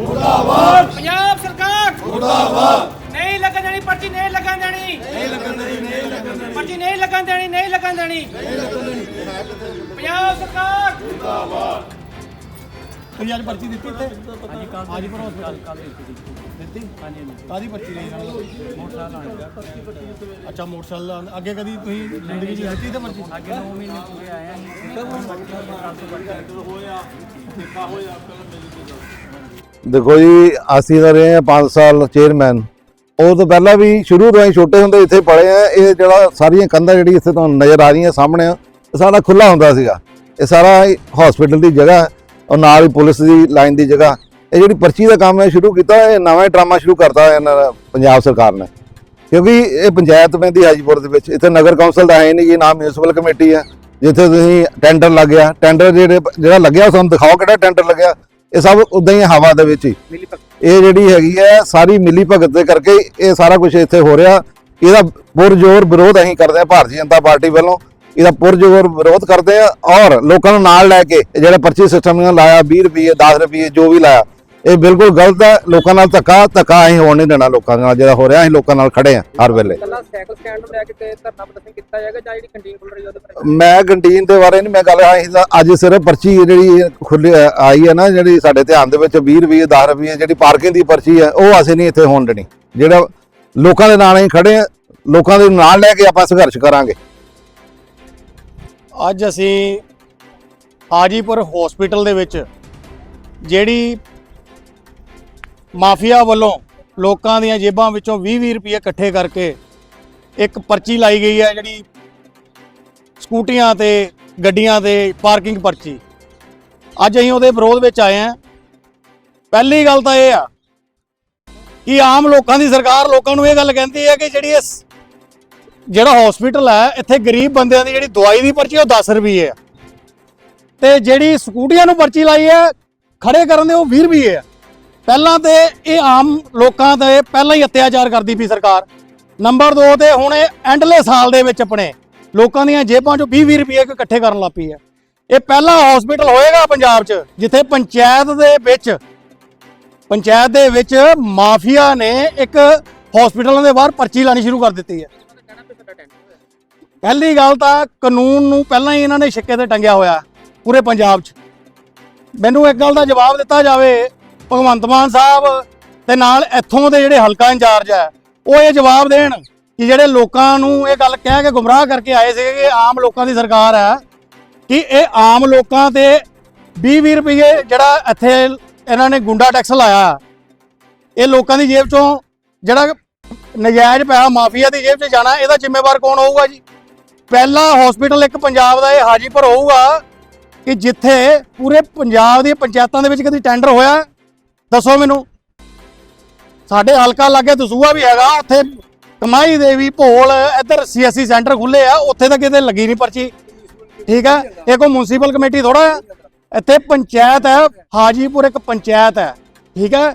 ਮੁਰਦਾਬਾਦ। ਪੰਜਾਬ ਸਰਕਾਰ। ਮੁਰਦਾਬਾਦ। ਨਹੀਂ ਲੱਗਣ ਦੇਣੀ ਪਰਚੀ ਨਹੀਂ ਲੱਗਣ ਦੇਣੀ। ਨਹੀਂ ਲੱਗਣ ਦੇਣੀ ਨਹੀਂ ਲੱਗਣ ਦੇਣੀ। ਪਰਚੀ ਨਹੀਂ ਲੱਗਣ ਦੇਣੀ ਨਹੀਂ ਲੱਗਣ ਦੇਣੀ। ਨਹੀਂ ਲੱਗਣ ਦੇਣੀ। ਪੰਜਾਬ ਸਰਕਾਰ। ਤੁਸੀਂ ਅੱਜ ਪਰਚੀ ਦਿੱਤੀ ਹਾਂਜੀ ਕੱਲ ਅੱਜ ਪਰ ਹਸਪਤਾਲ ਕੱਲ ਦਿੱਤੀ ਹਾਂਜੀ ਕਾਦੀ ਪਰਚੀ ਲਈ ਨਾਲ? ਮੋਟਰਸਾਈਕਲ ਆਣ ਅੱਛਾ ਮੋਟਰਸਾਈਕਲ ਅੱਗੇ ਕਦੀ ਤੁਸੀਂ ਜ਼ਿੰਦਗੀ 'ਚ ਦਿੱਤੀ ਤੇ ਪਰਚੀ? ਅੱਗੇ 9 ਮਹੀਨੇ ਪੂਰੇ ਆਏ ਦੇਖੋ ਜੀ ਅਸੀਂ ਤਾਂ ਰਹੇ ਆ 5 ਸਾਲ ਚੇਅਰਮੈਨ ਉਹ ਤੋਂ ਪਹਿਲਾਂ ਵੀ ਸ਼ੁਰੂ ਤੋਂ ਹੀ ਛੋਟੇ ਹੁੰਦੇ ਇੱਥੇ ਪੜ੍ਹੇ ਆ। ਇਹ ਜਿਹੜਾ ਸਾਰੀਆਂ ਕੰਧਾਂ ਜਿਹੜੀ ਇੱਥੇ ਤੁਹਾਨੂੰ ਨਜ਼ਰ ਆ ਰਹੀਆਂ ਸਾਹਮਣੇ ਇਹ ਸਾਰਾ ਖੁੱਲਾ ਹੁੰਦਾ ਸੀਗਾ। ਇਹ ਸਾਰਾ ਹਸਪੀਟਲ ਦੀ ਜਗ੍ਹਾ। ਔਰ ਨਾਲ ਹੀ ਪੁਲਿਸ ਦੀ ਲਾਈਨ ਦੀ ਜਗ੍ਹਾ। ਇਹ ਜਿਹੜੀ ਪਰਚੀ ਦਾ ਕੰਮ ਹੈ ਸ਼ੁਰੂ ਕੀਤਾ ਇਹ ਨਵਾਂ ਡਰਾਮਾ ਸ਼ੁਰੂ ਕਰਤਾ ਇਹਨਾਂ ਦਾ ਪੰਜਾਬ ਸਰਕਾਰ ਨੇ। ਕਿਉਂਕਿ ਇਹ ਪੰਚਾਇਤ ਪੈਂਦੀ ਹਾਜੀਪੁਰ ਦੇ ਵਿੱਚ ਇੱਥੇ ਨਗਰ ਕੌਂਸਲ ਦਾ ਹੈ ਨਹੀਂ ਜੀ ਨਾ ਮਿਊਨਿਸਪਲ ਕਮੇਟੀ ਹੈ ਜਿੱਥੇ ਤੁਸੀਂ ਟੈਂਡਰ ਲੱਗਿਆ ਟੈਂਡਰ ਜਿਹੜੇ ਜਿਹੜਾ ਲੱਗਿਆ ਉਹ ਤੁਹਾਨੂੰ ਦਿਖਾਓ ਕਿਹੜਾ ਟੈਂਡਰ ਲੱਗਿਆ। ਇਹ ਸਭ ਉਦਾਂ ਹੀ ਹਵਾ ਦੇ ਵਿੱਚ ਹੀ। ਇਹ ਜਿਹੜੀ ਹੈਗੀ ਹੈ ਸਾਰੀ ਮਿਲੀ ਭਗਤ ਦੇ ਕਰਕੇ ਇਹ ਸਾਰਾ ਕੁਝ ਇੱਥੇ ਹੋ ਰਿਹਾ। ਇਹਦਾ ਪੁਰਜੋਰ ਵਿਰੋਧ ਅਸੀਂ ਕਰਦੇ ਹਾਂ ਭਾਰਤੀ ਜਨਤਾ ਪਾਰਟੀ ਵੱਲੋਂ। ਇਹਦਾ ਪੁਰਜੋਰ ਵਿਰੋਧ ਕਰਦੇ ਆ ਔਰ ਲੋਕਾਂ ਨੂੰ ਨਾਲ ਲੈ ਕੇ ਜਿਹੜਾ ਪਰਚੀ ਸਿਸਟਮ ਨੇ ਲਾਇਆ 20 ਰੁਪਏ 10 ਰੁਪਏ ਜੋ ਵੀ ਲਾਇਆ ਇਹ ਬਿਲਕੁਲ ਗਲਤ ਹੈ। ਲੋਕਾਂ ਨਾਲ ਧੱਕਾ ਧੱਕਾ ਅਸੀਂ ਹੋਣ ਨਹੀਂ ਦੇਣਾ ਲੋਕਾਂ ਨਾਲ ਜਿਹੜਾ ਹੋ ਰਿਹਾ ਅਸੀਂ ਲੋਕਾਂ ਨਾਲ ਖੜੇ ਆ ਹਰ ਵੇਲੇ। ਕੱਲਾ ਸਾਈਕਲ ਸਟੈਂਡ ਨੂੰ ਲੈ ਕੇ ਤੇ ਧਰਨਾ ਪ੍ਰਦਰਸ਼ਨ ਕੀਤਾ ਜਾਏਗਾ ਜਾਂ ਜਿਹੜੀ ਕੰਟੀਨ ਖੁੱਲ ਰਹੀ ਹੈ ਉਹਦੇ ਪਰ ਮੈਂ ਕੰਟੀਨ ਦੇ ਬਾਰੇ ਨਹੀਂ ਮੈਂ ਗੱਲ ਆਈ ਤਾਂ ਅੱਜ ਸਿਰਫ ਪਰਚੀ ਜਿਹੜੀ ਖੁੱਲੀ ਆਈ ਹੈ ਨਾ ਜਿਹੜੀ ਸਾਡੇ ਧਿਆਨ ਦੇ ਵਿੱਚ 20 ਰੁਪਏ 10 ਰੁਪਏ ਜਿਹੜੀ ਪਾਰਕਿੰਗ ਦੀ ਪਰਚੀ ਹੈ ਉਹ ਅਸੀਂ ਨਹੀਂ ਇੱਥੇ ਹੋਣ ਦੇਣੀ। ਜਿਹੜਾ ਲੋਕਾਂ ਦੇ ਨਾਲ ਅਸੀਂ ਖੜੇ ਆ ਲੋਕਾਂ ਦੇ ਨਾਲ ਲੈ ਕੇ ਆਪਾਂ ਸੰਘਰਸ਼ ਕਰਾਂਗੇ। ਅੱਜ ਅਸੀਂ ਹਾਜੀਪੁਰ ਹਸਪੀਟਲ ਦੇ ਵਿੱਚ ਜਿਹੜੀ ਮਾਫੀਆ ਵੱਲੋਂ ਲੋਕਾਂ ਦੀਆਂ ਜੇਬਾਂ ਵਿੱਚੋਂ 20-20 ਰੁਪਏ ਇਕੱਠੇ ਕਰਕੇ ਇੱਕ ਪਰਚੀ ਲਾਈ ਗਈ ਹੈ ਜਿਹੜੀ ਸਕੂਟੀਆਂ ਤੇ, ਗੱਡੀਆਂ ਤੇ ਪਾਰਕਿੰਗ ਪਰਚੀ। ਅੱਜ ਅਸੀਂ ਉਹਦੇ ਵਿਰੋਧ ਵਿੱਚ ਆਏ ਹਾਂ। ਪਹਿਲੀ ਗੱਲ ਤਾਂ ਇਹ ਆ ਕਿ ਆਮ ਲੋਕਾਂ ਦੀ ਸਰਕਾਰ ਲੋਕਾਂ ਨੂੰ ਇਹ ਗੱਲ ਕਹਿੰਦੀ ਹੈ ਕਿ ਜਿਹੜੀ ਇਸ ਜਿਹੜਾ ਹਸਪੀਟਲ ਹੈ ਇੱਥੇ ਗਰੀਬ ਬੰਦਿਆਂ ਦੀ ਜਿਹੜੀ ਦਵਾਈ ਦੀ ਪਰਚੀ ਉਹ 10 ਰੁਪਏ ਆ। ਤੇ ਜਿਹੜੀ ਸਕੂਟੀਆਂ ਨੂੰ ਪਰਚੀ ਲਾਈ ਹੈ ਖੜੇ ਕਰਨ ਦੇ ਉਹ 20 ਰੁਪਏ ਆ। ਪਹਿਲਾਂ ਤੇ ਇਹ ਆਮ ਲੋਕਾਂ ਤੇ ਪਹਿਲਾਂ ਹੀ ਅਤਿਆਚਾਰ ਕਰਦੀ ਪਈ ਸਰਕਾਰ। ਨੰਬਰ 2 ਤੇ ਹੁਣ ਇਹ ਐਂਡਲੇ ਸਾਲ ਦੇ ਵਿੱਚ ਆਪਣੇ, ਲੋਕਾਂ ਦੀਆਂ ਜੇਬਾਂ ਚੋਂ 20 20 ਰੁਪਏ ਇਕੱਠੇ ਕਰਨ ਲੱਗ ਪਈ ਹੈ ਇਹ ਪਹਿਲਾ ਹਸਪੀਟਲ ਹੋਏਗਾ ਪੰਜਾਬ 'ਚ, ਜਿੱਥੇ ਪੰਚਾਇਤ ਦੇ ਵਿੱਚ, ਪੰਚਾਇਤ ਦੇ ਵਿੱਚ ਮਾਫੀਆ ਨੇ ਇੱਕ ਹਸਪੀਟਲਾਂ ਦੇ ਬਾਹਰ ਪਰਚੀ ਲਾਣੀ ਸ਼ੁਰੂ ਕਰ ਦਿੱਤੀ ਹੈ ਪਹਿਲੀ ਗੱਲ ਤਾਂ ਕਾਨੂੰਨ ਨੂੰ ਪਹਿਲਾਂ ਹੀ ਇਹਨਾਂ ਨੇ ਛਿੱਕੇ ਤੇ ਟੰਗਿਆ ਹੋਇਆ ਪੂਰੇ ਪੰਜਾਬ 'ਚ। ਮੈਨੂੰ ਇੱਕ ਗੱਲ ਦਾ ਜਵਾਬ ਦਿੱਤਾ ਜਾਵੇ, ਭਗਵੰਤ ਮਾਨ ਸਾਹਿਬ ਤੇ ਨਾਲ ਇੱਥੋਂ ਦੇ ਜਿਹੜੇ ਹਲਕਾ ਇੰਚਾਰਜ ਹੈ, ਉਹ ਇਹ ਜਵਾਬ ਦੇਣ ਕਿ ਜਿਹੜੇ ਲੋਕਾਂ ਨੂੰ ਇਹ ਗੱਲ ਕਹਿ ਕੇ ਗੁੰਮਰਾਹ ਕਰਕੇ ਆਏ ਸੀਗੇ ਕਿ ਆਮ ਲੋਕਾਂ ਦੀ ਸਰਕਾਰ ਹੈ, ਕਿ ਇਹ ਆਮ ਲੋਕਾਂ ਤੇ 20-20 ਰੁਪਏ ਜਿਹੜਾ ਇੱਥੇ ਇਹਨਾਂ ਨੇ ਗੁੰਡਾ ਟੈਕਸ ਲਾਇਆ, ਇਹ ਲੋਕਾਂ ਦੀ ਜੇਬ ਚੋਂ ਜਿਹੜਾ ਨਜਾਇਜ਼ ਪੈਸਾ ਮਾਫੀਆ ਦੀ ਜੇਬ 'ਚ ਜਾਣਾ, ਇਹਦਾ ਜ਼ਿੰਮੇਵਾਰ ਕੌਣ ਹੋਊਗਾ ਜੀ? ਪਹਿਲਾ ਹਸਪੀਟਲ ਇੱਕ ਪੰਜਾਬ ਦਾ ਇਹ ਹਾਜੀਪੁਰ ਹੋਊਗਾ ਕਿ ਜਿੱਥੇ ਪੂਰੇ ਪੰਜਾਬ ਦੀਆਂ ਪੰਚਾਇਤਾਂ ਦੇ ਵਿੱਚ ਕਦੀ ਟੈਂਡਰ ਹੋਇਆ। ਦੱਸੋ ਮੈਨੂੰ। ਸਾਡੇ ਹਲਕਾ ਲਾਗੇ ਦਸੂਆ ਵੀ ਹੈਗਾ, ਉੱਥੇ ਕਮਾਈ ਦੇਵੀ ਭੋਲ ਇੱਧਰ ਸੀਐਸਸੀ ਸੈਂਟਰ ਖੁੱਲੇ ਆ, ਉੱਥੇ ਤਾਂ ਕਿਤੇ ਲੱਗੀ ਨਹੀਂ ਪਰਚੀ। ਠੀਕ ਹੈ ਇਹ ਕੋਈ ਮਿਊਨਿਸਪਲ ਕਮੇਟੀ ਥੋੜਾ ਆ, ਇੱਥੇ ਪੰਚਾਇਤ ਹੈ ਹਾਜੀਪੁਰ ਇੱਕ ਪੰਚਾਇਤ ਹੈ ਠੀਕ ਹੈ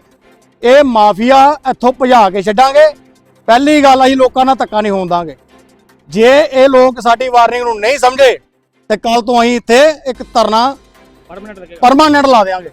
ਇਹ ਮਾਫੀਆ ਇੱਥੋਂ ਭਜਾ ਕੇ ਛੱਡਾਂਗੇ। ਪਹਿਲੀ ਗੱਲ, ਅਸੀਂ ਲੋਕਾਂ ਨਾਲ ਧੱਕਾ ਨਹੀਂ ਹੋਣ ਦਾਂਗੇ। ਜੇ ਇਹ ਲੋਕ ਸਾਡੀ ਵਾਰਨਿੰਗ ਨੂੰ ਨਹੀਂ ਸਮਝੇ ਤੇ ਕੱਲ ਤੋਂ ਅਸੀਂ ਇੱਥੇ ਇੱਕ ਧਰਨਾ ਪਰਮਨੈਂਟ ਲਾ ਦੇਵਾਂਗੇ